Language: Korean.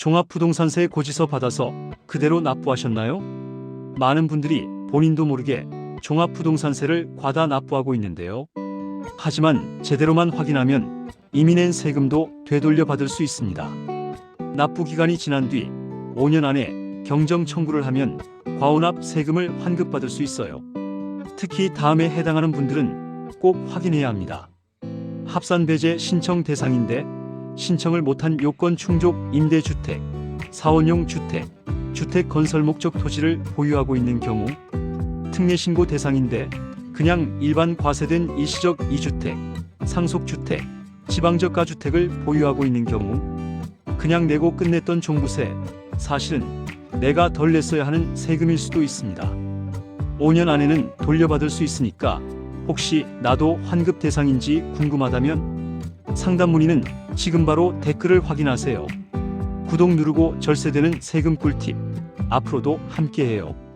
종합부동산세 고지서 받아서 그대로 납부하셨나요? 많은 분들이 본인도 모르게 종합부동산세를 과다 납부하고 있는데요. 하지만 제대로만 확인하면 이미 낸 세금도 되돌려 받을 수 있습니다. 납부 기간이 지난 뒤 5년 안에 경정 청구를 하면 과오납 세금을 환급받을 수 있어요. 특히 다음에 해당하는 분들은 꼭 확인해야 합니다. 합산 배제 신청 대상인데 신청을 못한 요건 충족 임대주택, 사원용 주택, 주택 건설 목적 토지를 보유하고 있는 경우 특례 신고 대상인데 그냥 일반 과세된 일시적 2주택, 상속주택, 지방적 가주택을 보유하고 있는 경우 그냥 내고 끝냈던 종부세 사실은 내가 덜 냈어야 하는 세금일 수도 있습니다. 5년 안에는 돌려받을 수 있으니까 혹시 나도 환급 대상인지 궁금하다면 상담 문의는 지금 바로 댓글을 확인하세요. 구독 누르고 절세되는 세금 꿀팁 앞으로도 함께해요.